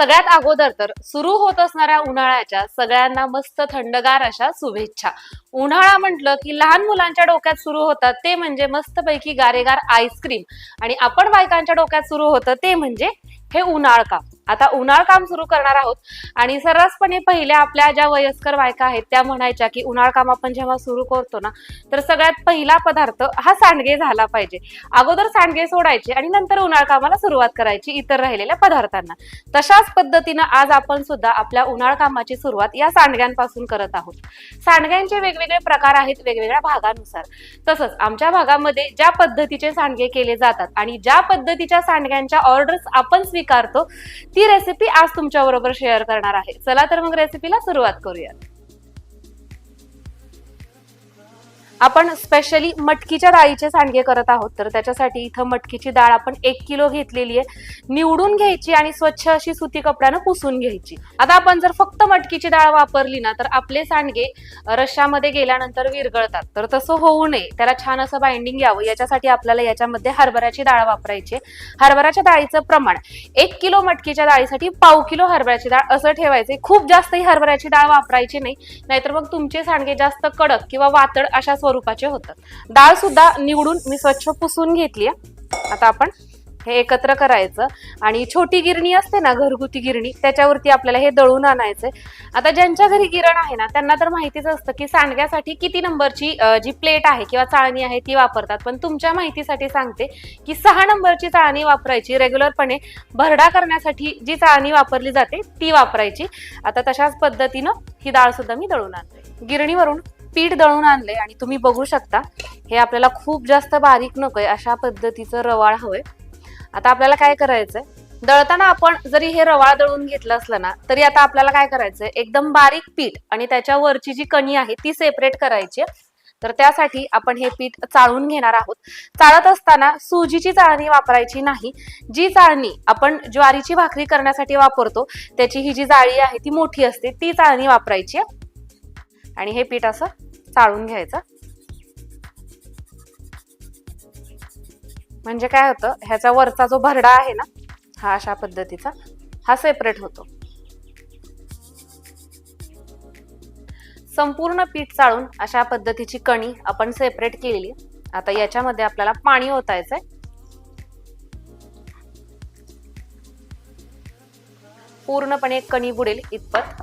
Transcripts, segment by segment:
सगळ्यात अगोदर तर सुरू होत असणाऱ्या उन्हाळ्याच्या सगळ्यांना मस्त थंडगार अशा शुभेच्छा. उन्हाळा म्हटलं की लहान मुलांच्या डोक्यात सुरू होतात ते म्हणजे मस्तपैकी गारेगार आईस्क्रीम आणि आपण बायकांच्या डोक्यात सुरू होतं ते म्हणजे हे उन्हाळ काम आता उन्हाळ काम सुरू करणार आहोत. आणि सर्रासपणे पहिल्या आपल्या ज्या वयस्कर बायका आहेत त्या म्हणायच्या की उन्हाळ काम आपण जेव्हा सुरू करतो ना तर सगळ्यात पहिला पदार्थ हा सांडगे झाला पाहिजे. अगोदर सांडगे सोडायचे आणि नंतर उन्हाळ कामाला सुरुवात करायची इतर राहिलेल्या पदार्थांना. तशाच पद्धतीनं आज आपण सुद्धा आपल्या उन्हाळ कामाची सुरुवात या सांडग्यांपासून करत आहोत. सांडग्यांचे वेगवेगळे प्रकार आहेत वेगवेगळ्या भागानुसार. तसंच आमच्या भागामध्ये ज्या पद्धतीचे सांडगे केले जातात आणि ज्या पद्धतीच्या सांडग्यांच्या ऑर्डर्स आपण स्वीकारतो ती रेसिपी आज तुमच्याबरोबर शेअर करणार आहे. चला तर मग रेसिपीला सुरुवात करूया आपण स्पेशली मटकीच्या डाळीचे सांडगे करत आहोत तर त्याच्यासाठी इथं मटकीची डाळ आपण एक किलो घेतलेली आहे. निवडून घ्यायची आणि स्वच्छ अशी सुती कपड्यानं पुसून घ्यायची. आता आपण जर फक्त मटकीची डाळ वापरली ना तर आपले सांडगे रशामध्ये गेल्यानंतर विरगळतात तर तसं होऊ नये. त्याला छान असं बाइंडिंग यावं. याच्यासाठी आपल्याला याच्यामध्ये हरभऱ्याची डाळ वापरायची हरभऱ्याच्या डाळीचं प्रमाण एक किलो मटकीच्या डाळीसाठी पाव किलो हरभऱ्याची डाळ असं ठेवायचे खूप जास्त ही हरभऱ्याची डाळ वापरायची नाही. नाहीतर मग तुमचे सांडगे जास्त कडक किंवा वातड अशा स्वरूपाचे होतात. डाळ सुद्धा निवडून मी स्वच्छ पुसून घेतली आता आपण हे एकत्र करायचं. आणि छोटी गिरणी असते ना घरगुती गिरणी त्याच्यावरती आपल्याला हे दळून आणायचंय आता ज्यांच्या घरी गिरण आहे ना त्यांना तर माहितीच असतं की सांडग्यासाठी किती नंबरची जी प्लेट आहे किंवा चाळणी आहे ती वापरतात. पण तुमच्या माहितीसाठी सांगते की सहा नंबरची चाळणी वापरायची रेग्युलरपणे. भरडा करण्यासाठी जी चाळणी वापरली जाते ती वापरायची. आता तशाच पद्धतीनं ही डाळ सुद्धा मी दळून आणते. गिरणीवरून पीठ दळून आणले आणि तुम्ही बघू शकता हे आपल्याला खूप जास्त बारीक नकोय अशा पद्धतीचं रवाळ हवंय. आता आपल्याला काय करायचंय? दळताना आपण जरी हे रवाळ दळून घेतलं असलं ना तरी आता आपल्याला काय करायचंय? एकदम बारीक पीठ आणि त्याच्यावरची जी कणी आहे ती सेपरेट करायची आहे. तर त्यासाठी आपण हे पीठ चाळून घेणार आहोत. चाळत असताना सुजीची चाळणी वापरायची नाही. जी चाळणी आपण ज्वारीची भाकरी करण्यासाठी वापरतो त्याची ही जी जाळी आहे ती मोठी असते ती चाळणी वापरायची आहे. आणि हे पीठ असं चाळून घ्यायचं. म्हणजे काय होतं ह्याचा वरचा जो भरडा आहे ना हा अशा पद्धतीचा हा सेपरेट होतो. संपूर्ण पीठ चाळून अशा पद्धतीची कणी आपण सेपरेट केलेली. आता याच्यामध्ये आपल्याला पाणी ओतायचंय. पूर्णपणे कणी बुडेल इतपत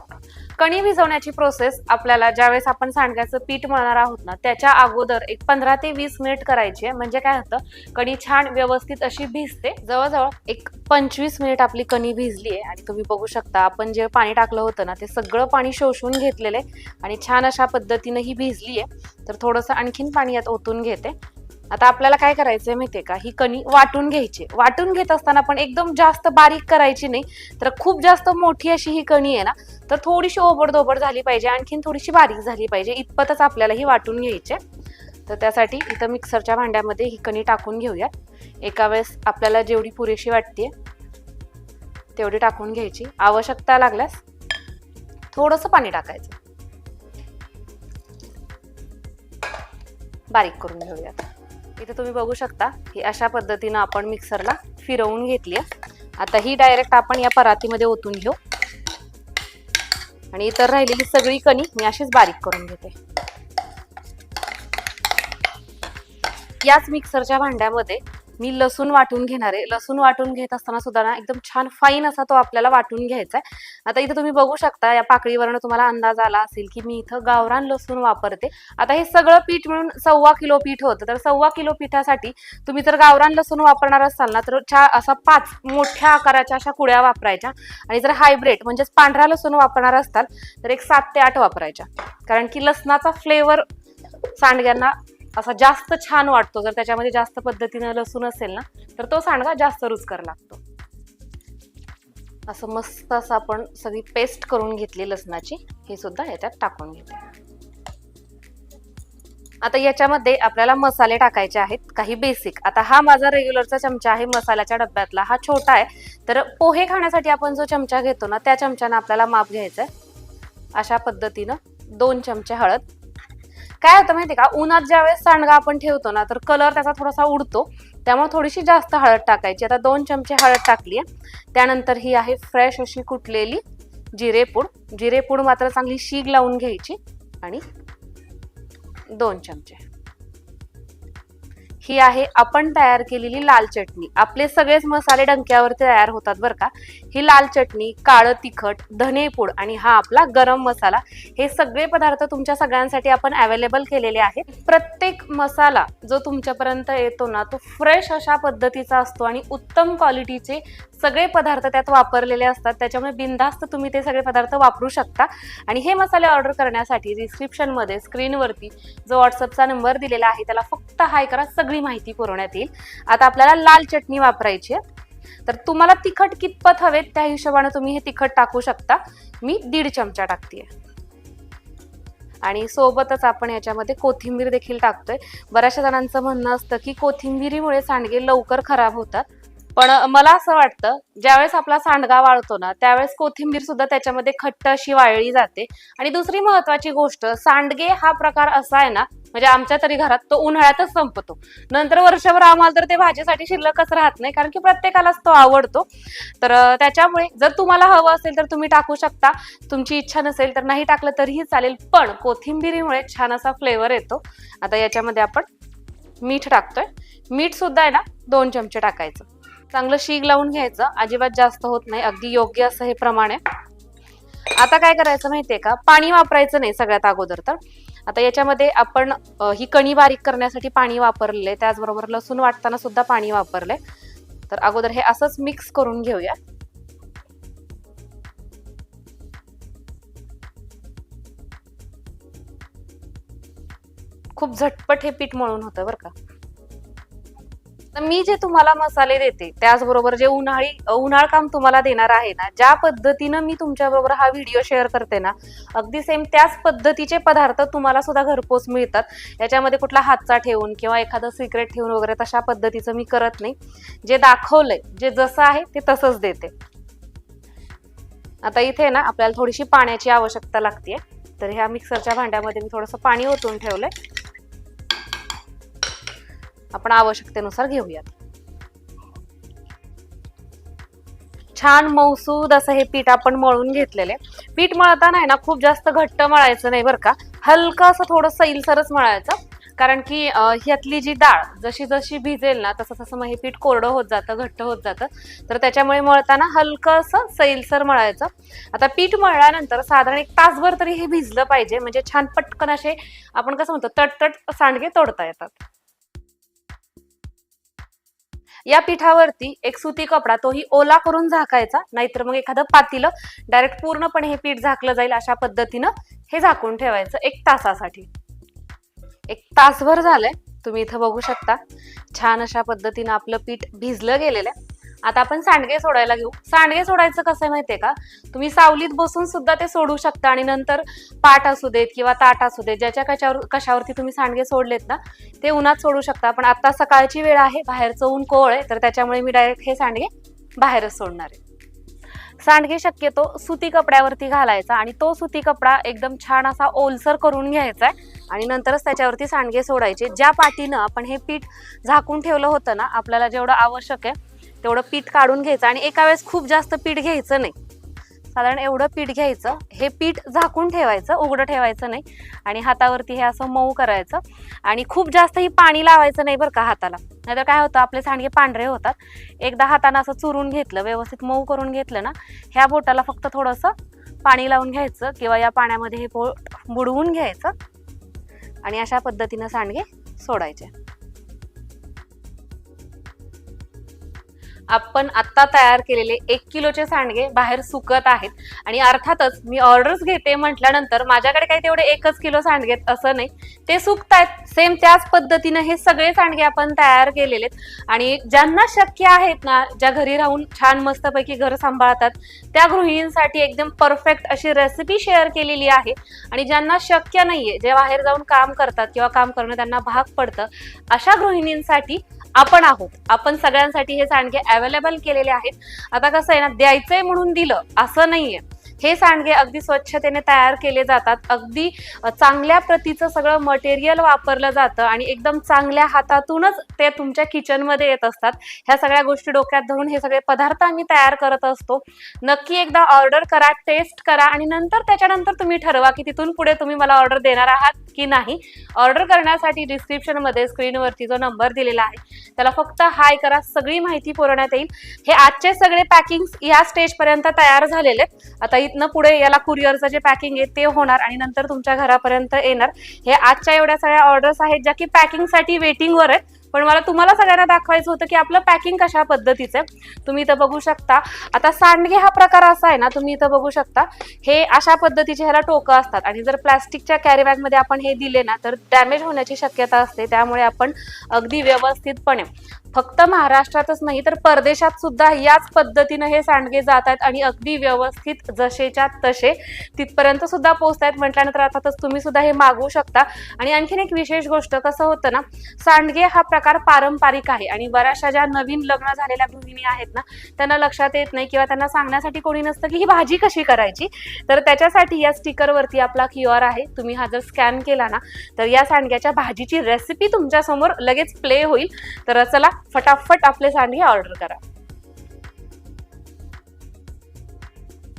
कणी भिजवण्याची प्रोसेस आपल्याला ज्यावेळेस आपण सांडग्याचं पीठ मळणार आहोत ना त्याच्या अगोदर एक पंधरा ते वीस मिनिट करायची आहे. म्हणजे काय होतं कणी छान व्यवस्थित अशी भिजते. जवळजवळ एक पंचवीस मिनिट आपली कणी भिजली आहे. आणि तुम्ही बघू शकता आपण जे पाणी टाकलं होतं ना ते सगळं पाणी शोषून घेतलेलं आहे. आणि छान अशा पद्धतीनं ही भिजली आहे. तर थोडंसं आणखीन पाणी यात ओतून घेते. आता आपल्याला काय करायचंय माहितीये का? ही कणी वाटून घ्यायची. वाटून घेत असताना पण एकदम जास्त बारीक करायची नाही. तर खूप जास्त मोठी अशी ही कणी आहे ना तर थोडीशी ओबडधोबड झाली पाहिजे. आणखीन थोडीशी बारीक झाली पाहिजे. इतपतच आपल्याला ही वाटून घ्यायची. आहे. तर त्यासाठी इथं मिक्सरच्या भांड्यामध्ये ही कणी टाकून घेऊया एका वेळेस आपल्याला जेवढी पुरेशी वाटते तेवढी टाकून घ्यायची. आवश्यकता लागल्यास थोडंसं पाणी टाकायचं. बारीक करून घेऊयात. इथे तुम्ही बघू शकता की अशा पद्धतीनं आपण मिक्सरला फिरवून घेतली आता ही डायरेक्ट आपण या परातीमध्ये ओतून घेऊ. आणि इतर राहिलेली सगळी कणी मी अशीच बारीक करून घेते. याच मिक्सरच्या भांड्यामध्ये मी लसूण वाटून घेणार आहे. लसूण वाटून घेत असताना सुद्धा ना एकदम छान फाईन असा तो आपल्याला वाटून घ्यायचा आहे. आता इथं तुम्ही बघू शकता या पाकळीवरनं तुम्हाला अंदाज आला असेल की मी इथं गावरान लसूण वापरते. आता हे सगळं पीठ मिळून सव्वा किलो पीठ होतं. तर सव्वा किलो पिठासाठी तुम्ही जर गावरान लसूण वापरणार असाल ना तर चार असा पाच मोठ्या आकाराच्या अशा कुड्या वापरायच्या. आणि जर हायब्रेड म्हणजेच पांढरा लसूण वापरणार असताल तर एक सात ते आठ वापरायच्या. कारण की लसणाचा फ्लेवर सांडग्यांना असा जास्त छान वाटतो. जर त्याच्यामध्ये जास्त पद्धतीनं लसूण असेल ना तर तो सांडगा जास्त रुचकर लागतो. असं मस्त असं आपण सगळी पेस्ट करून घेतली लसणाची हे सुद्धा याच्यात टाकून घेते. आता याच्यामध्ये आपल्याला मसाले टाकायचे आहेत काही बेसिक आता हा माझा रेग्युलरचा चमचा आहे मसाल्याच्या डब्यातला. हा छोटा आहे. तर पोहे खाण्यासाठी आपण जो चमचा घेतो ना त्या चमच्यानं आपल्याला माप घ्यायचं आहे. अशा पद्धतीनं दोन चमचे हळद. काय होतं माहिती का? उन्हात ज्यावेळेस सांडगा आपण ठेवतो ना तर कलर त्याचा थोडासा उडतो. त्यामुळे थोडीशी जास्त हळद टाकायची. आता दोन चमचे हळद टाकली आहे. त्यानंतर ही आहे फ्रेश अशी कुटलेली जिरेपूड. जिरेपूड मात्र चांगली शीग लावून घ्यायची. आणि दोन चमचे. ही आहे आपण तयार केलेली लाल चटणी. आपले सगळेच मसाले डंक्यावरती तयार होतात बरं का. ही लाल चटणी काळं तिखट धनेपूड आणि हा आपला गरम मसाला हे सगळे पदार्थ तुमच्या सगळ्यांसाठी आपण अवेलेबल केलेले आहेत. प्रत्येक मसाला जो तुमच्यापर्यंत येतो ना तो फ्रेश अशा पद्धतीचा असतो आणि उत्तम क्वालिटीचे सगळे पदार्थ त्यात वापरलेले असतात. त्याच्यामुळे बिनधास्त तुम्ही ते सगळे पदार्थ वापरू शकता. आणि हे मसाले ऑर्डर करण्यासाठी डिस्क्रिप्शनमध्ये स्क्रीनवरती जो व्हॉट्सअपचा नंबर दिलेला आहे त्याला फक्त हाय करा सगळी माहिती पुरवण्यात येईल. आता आपल्याला लाल चटणी वापरायची आहे. तर तुम्हाला तिखट कितपत हवेत त्या हिशोबाने तुम्ही हे तिखट टाकू शकता. मी दीड चमचा टाकते आणि सोबतच आपण याच्यामध्ये कोथिंबीर देखील टाकतोय. बऱ्याचशा जणांचं म्हणणं असतं की कोथिंबीरीमुळे सांडगे लवकर खराब होतात. पण मला असं वाटतं ज्यावेळेस आपला सांडगा वाळतो ना त्यावेळेस कोथिंबीर सुद्धा त्याच्यामध्ये खट्ट अशी वाळली जाते. आणि दुसरी महत्वाची गोष्ट सांडगे हा प्रकार असा आहे ना म्हणजे आमच्या तरी घरात तो उन्हाळ्यातच संपतो. नंतर वर्षभर आम्हाला तर ते भाजीसाठी शिल्लकच राहत नाही कारण की प्रत्येकालाच तो आवडतो. तर त्याच्यामुळे जर तुम्हाला हवं असेल तर तुम्ही टाकू शकता. तुमची इच्छा नसेल तर नाही टाकलं तरीही चालेल पण कोथिंबिरीमुळे छान असा फ्लेवर येतो. आता याच्यामध्ये आपण मीठ टाकतोय. मीठ सुद्धा आहे ना दोन चमचे टाकायचं. चांगलं शीग लावून घ्यायचं. अजिबात जास्त होत नाही. अगदी योग्य असं हे प्रमाण आहे. आता काय करायचं माहितीये का? पाणी वापरायचं नाही सगळ्यात अगोदर तर. आता याच्यामध्ये आपण ही कणी बारीक करण्यासाठी पाणी वापरले त्याचबरोबर लसूण वाटताना सुद्धा पाणी वापरले तर अगोदर हे असंच मिक्स करून घेऊया. खूप झटपट हे पीठ मळून होतं बरं का. तर मी जे तुम्हाला मसाले देते त्याचबरोबर जे उन्हाळी उन्हाळ काम तुम्हाला देणार आहे ना ज्या पद्धतीनं मी तुमच्या बरोबर हा व्हिडिओ शेअर करते ना अगदी सेम त्याच पद्धतीचे पदार्थ तुम्हाला सुद्धा घरपोच मिळतात. याच्यामध्ये कुठला हातचा ठेवून किंवा एखादं सिक्रेट ठेवून वगैरे तशा पद्धतीचं मी करत नाही. जे दाखवलंय जे जसं आहे ते तसंच देते. आता इथे ना आपल्याला थोडीशी पाण्याची आवश्यकता लागते तर ह्या मिक्सरच्या भांड्यामध्ये मी थोडंसं पाणी ओतून ठेवलंय. आपण आवश्यकतेनुसार घेऊयात. छान मौसूद असं हे पीठ आपण मळून घेतलेले पीठ मळताना आहे ना खूप जास्त घट्ट मळायचं नाही बरं का. हलकं असं थोडं सैलसरच मळायचं. कारण की ह्यातली जी डाळ जशी जशी भिजेल ना तसं तसं मग हे पीठ कोरडं होत जातं घट्ट होत जातं. तर त्याच्यामुळे मळताना हलकं असं सैलसर मळायचं. आता पीठ मळल्यानंतर साधारण एक तासभर तरी हे भिजलं पाहिजे. म्हणजे छान पटकन असे आपण कसं म्हणतो तटतट सांडगे तोडता येतात. या पिठावरती एक सुती कपडा तोही ओला करून झाकायचा नाहीतर मग एखादं पातीलं डायरेक्ट पूर्णपणे हे पीठ झाकलं जाईल अशा पद्धतीनं हे झाकून ठेवायचं एक तासासाठी. एक तासभर झालंय तुम्ही इथं बघू शकता. छान अशा पद्धतीनं आपलं पीठ भिजलं गेलेलं आहे. आता आपण सांडगे सोडायला घेऊ. सांडगे सोडायचं कसं आहे माहितीये का? तुम्ही सावलीत बसून सुद्धा ते सोडू शकता आणि नंतर पाट असू देत किंवा ताट असू देत ज्याच्या कशावर कशावरती तुम्ही सांडगे सोडलेत ना ते उन्हात सोडू शकता. पण आता सकाळची वेळ आहे बाहेरचं ऊन कोवळ आहे तर त्याच्यामुळे मी डायरेक्ट हे सांडगे बाहेरच सोडणार आहे. सांडगे शक्यतो सुती कपड्यावरती घालायचा आणि तो सुती कपडा एकदम छान असा ओलसर करून घ्यायचा आहे आणि नंतरच त्याच्यावरती सांडगे सोडायचे. ज्या पाटीनं आपण हे पीठ झाकून ठेवलं होतं ना आपल्याला जेवढं आवश्यक आहे तेवढं पीठ काढून घ्यायचं आणि एका वेळेस खूप जास्त पीठ घ्यायचं नाही. साधारण एवढं पीठ घ्यायचं. हे पीठ झाकून ठेवायचं उघडं ठेवायचं नाही. आणि हातावरती हे असं मऊ करायचं. आणि खूप जास्त ही पाणी लावायचं नाही बरं का हाताला. नाहीतर काय होतं आपले सांडगे पांढरे होतात. एकदा हातानं असं चुरून घेतलं व्यवस्थित मऊ करून घेतलं ना ह्या बोटाला फक्त थोडंसं पाणी लावून घ्यायचं किंवा या पाण्यामध्ये हे बोट बुडवून घ्यायचं. आणि अशा पद्धतीनं सांडगे सोडायचे. आपण आत्ता तयार केलेले एक किलोचे सांडगे बाहेर सुकत आहेत. आणि अर्थातच मी ऑर्डर्स घेते म्हटल्यानंतर माझ्याकडे काही तेवढे एकच किलो सांडगे आहेत असं नाही. ते सुकतायत. सेम त्याच पद्धतीनं हे सगळे सांडगे आपण तयार केलेले आहेत आणि ज्यांना शक्य आहेत ना ज्या घरी राहून छान मस्तपैकी घर सांभाळतात त्या गृहिणींसाठी एकदम परफेक्ट अशी रेसिपी शेअर केलेली आहे. आणि ज्यांना शक्य नाहीये जे बाहेर जाऊन काम करतात किंवा काम करणं त्यांना भाग पडतं अशा गृहिणींसाठी आपण आहोत. आपण सगळ्यांसाठी हे सांडगे अवेलेबल केलेले आहेत. आता कसं आहे ना द्यायचंय म्हणून दिलं असं नाहीये. हे सांडगे अगदी स्वच्छतेने तयार केले जातात. अगदी चांगल्या प्रतीचं सगळं मटेरियल वापरलं जातं आणि एकदम चांगल्या हातातूनच ते तुमच्या किचनमध्ये येत असतात. ह्या सगळ्या गोष्टी डोक्यात धरून हे सगळे पदार्थ आम्ही तयार करत असतो. नक्की एकदा ऑर्डर करा टेस्ट करा आणि नंतर त्याच्यानंतर तुम्ही ठरवा की तिथून पुढे तुम्ही मला ऑर्डर देणार आहात की नाही. ऑर्डर करण्यासाठी डिस्क्रिप्शनमध्ये स्क्रीनवरती जो नंबर दिलेला आहे त्याला फक्त हाय करा सगळी माहिती पुरवण्यात येईल. हे आजचे सगळे पॅकिंग या स्टेजपर्यंत तयार झालेले आहेत. आता इथनं पुढे याला कुरिअरचं जे पॅकिंग आहे ते होणार आणि नंतर तुमच्या घरापर्यंत येणार. हे आजच्या एवढ्या सगळ्या ऑर्डर्स आहेत ज्या की पॅकिंगसाठी वेटिंगवर आहेत. पण मला तुम्हाला सगळ्यांना दाखवायचं होतं की आपलं पॅकिंग कशा पद्धतीचं आहे. तुम्ही इथं बघू शकता. आता सांडगे हा प्रकार असा आहे ना तुम्ही इथं बघू शकता. हे अशा पद्धतीचे ह्याला टोकं असतात. आणि जर प्लॅस्टिकच्या कॅरीबॅगमध्ये आपण हे दिले ना तर डॅमेज होण्याची शक्यता असते. त्यामुळे आपण अगदी व्यवस्थितपणे फक्त महाराष्ट्रातच नाही तर परदेशात सुद्धा याच पद्धतीनं हे सांडगे जात आहेत. आणि अगदी व्यवस्थित जसेच्या तसे तिथपर्यंत सुद्धा पोहोचत आहेत म्हटल्यानंतर अर्थातच तुम्ही सुद्धा हे मागवू शकता. आणि आणखीन एक विशेष गोष्ट कसं होतं ना सांडगे हा प्रकार पारंपरिक आहे आणि बऱ्याचशा ज्या नवीन लग्न झालेल्या गृहिणी आहेत ना त्यांना लक्षात येत नाही किंवा त्यांना सांगण्यासाठी कोणी नसतं की ही भाजी कशी करायची. तर त्याच्यासाठी या स्टिकरवरती आपला क्यू आर आहे. तुम्ही हा जर स्कॅन केला ना तर या सांडग्याच्या भाजीची रेसिपी तुमच्यासमोर लगेच प्ले होईल. तर चला फटाफट आपले सांडगे ऑर्डर करा.